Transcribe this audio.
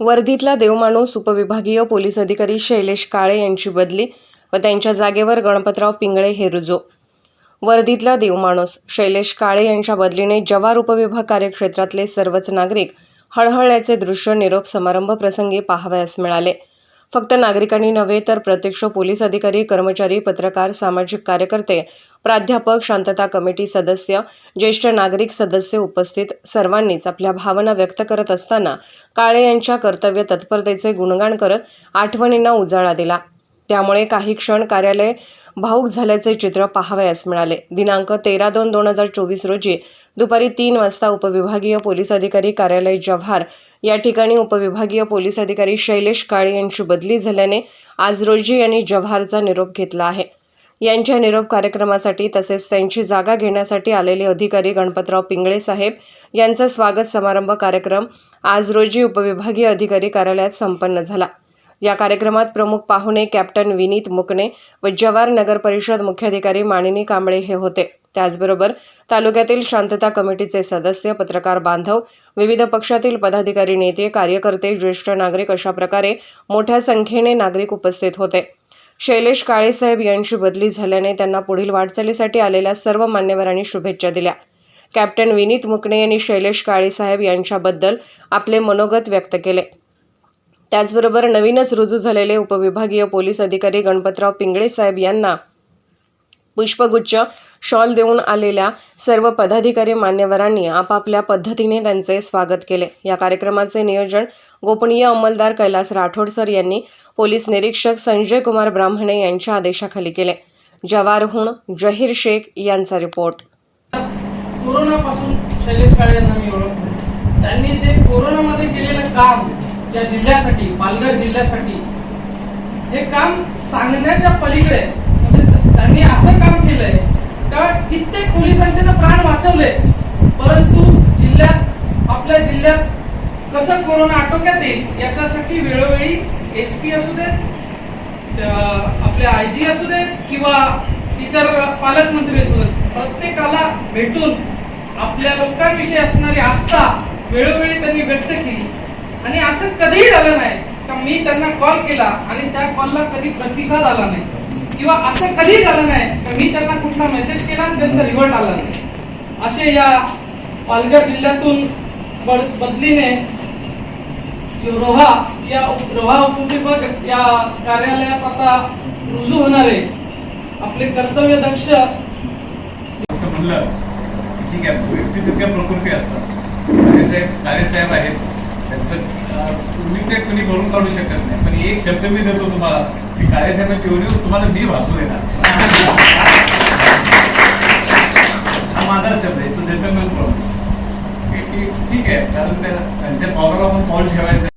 वर्धीतला देवमाणूस उपविभागीय पोलीस अधिकारी शैलेश काळे यांची बदली व त्यांच्या जागेवर गणपतराव पिंगळे हे रुजो. वर्धीतला देवमाणूस शैलेश काळे यांच्या बदलीने जवार उपविभाग कार्यक्षेत्रातले सर्वच नागरिक हळहळल्याचे दृश्य निरोप समारंभ प्रसंगी पाहावयास मिळाले. फक्त नागरिकांनी नव्हे तर प्रत्यक्ष पोलीस अधिकारी कर्मचारी पत्रकार सामाजिक कार्यकर्ते प्राध्यापक शांतता कमिटी सदस्य ज्येष्ठ नागरिक सदस्य उपस्थित सर्वांनीच आपल्या भावना व्यक्त करत असताना काळे यांच्या कर्तव्य तत्परतेचे गुणगान करत आठवणींना उजाळा दिला. त्यामुळे काही क्षण कार्यालय भाऊक झाल्याचे चित्र पाहावयास मिळाले. दिनांक तेरा दोन दोन हजार चोवीस रोजी दुपारी तीन वाजता उपविभागीय पोलीस अधिकारी कार्यालय जव्हार या ठिकाणी उपविभागीय पोलीस अधिकारी शैलेश काळे यांची बदली झाल्याने आज रोजी यांनी जव्हारचा निरोप घेतला आहे. यांच्या निरोप कार्यक्रमासाठी तसेच त्यांची जागा घेण्यासाठी आलेले अधिकारी गणपतराव पिंगळे साहेब यांचा स्वागत समारंभ कार्यक्रम आज रोजी उपविभागीय अधिकारी कार्यालयात संपन्न झाला. या कार्यक्रमात प्रमुख पाहुणे कॅप्टन विनीत मुकणे व जवार नगर परिषद मुख्याधिकारी मानिनी कांबळे हे होते. त्याचबरोबर तालुक्यातील शांतता कमिटीचे सदस्य पत्रकार बांधव विविध पक्षातील पदाधिकारी नेते कार्यकर्ते ज्येष्ठ नागरिक अशा प्रकारे मोठ्या संख्येने नागरिक उपस्थित होते. शैलेश काळेसाहेब यांची बदली झाल्याने त्यांना पुढील वाटचालीसाठी आलेल्या सर्व मान्यवरांनी शुभेच्छा दिल्या. कॅप्टन विनीत मुकणे यांनी शैलेश काळेसाहेब यांच्याबद्दल आपले मनोगत व्यक्त केले. त्याचबरोबर नवीनच रुजू झालेले उपविभागीय पोलीस अधिकारी गणपतराव पिंगळे साहेब यांना पुष्पगुच्छ शॉल देऊन आलेल्या सर्व पदाधिकारी मान्यवरांनी आपापल्या पद्धतीने त्यांचे स्वागत केले. या कार्यक्रमाचे नियोजन गोपनीय अंमलदार कैलास राठोड सर यांनी पोलीस निरीक्षक संजय कुमार ब्राह्मणे यांच्या आदेशाखाली केले. जवारहून जहीर शेख यांचा रिपोर्ट. कोरोनापासून शैलेश काळे यांना मी ओळखतो. त्यांनी जे कोरोनामध्ये केलेलं काम या जिल्ह्यासाठी पालघर जिल्ह्यासाठी. हे काम सांगण्याच्या पलीकडे म्हणजे त्यांनी असं काम केलंय का कित्येक पोलिसांचे तर प्राण वाचवले परंतु जिल्ह्यात आपल्या जिल्ह्यात कसं कोरोना आटोक्यात येईल याच्यासाठी वेळोवेळी एस पी असू देत आपले आय जी असू देत किंवा इतर पालकमंत्री असू देत प्रत्येकाला भेटून आपल्या लोकांविषयी असणारी आस्था वेळोवेळी त्यांनी व्यक्त केली. आणि असं कधीही झालं नाही का मी त्यांना कॉल केला आणि त्या कॉलला कधी प्रतिसाद आला नाही. किंवा असं कधीही झालं नाही का मी त्यांना कुठला मेसेज केला आणि त्यांचा रिव्हर्ट आला नाही. असे या पालघर जिल्ह्यातून बदलीने रोहा या रोहा उपविभाग या कार्यालयात आता रुजू होणारे आपले कर्तव्य दक्ष असं म्हणलं ठीक आहे व्यक्ती तितक्या प्रकृती असतात. काळेसाहेब आहेत त्यांचं तुम्ही ते कुणी भरून काढू शकत नाही. पण एक शब्द मी देतो तुम्हाला की काळेसाहेबांची ओळीवर तुम्हाला मी भासू देणार. हा माझा शब्द आहे. जेंटलमॅन प्रॉमिस ठीक आहे कारण त्या त्यांच्या पावलावर आपण पाऊल ठेवायचं.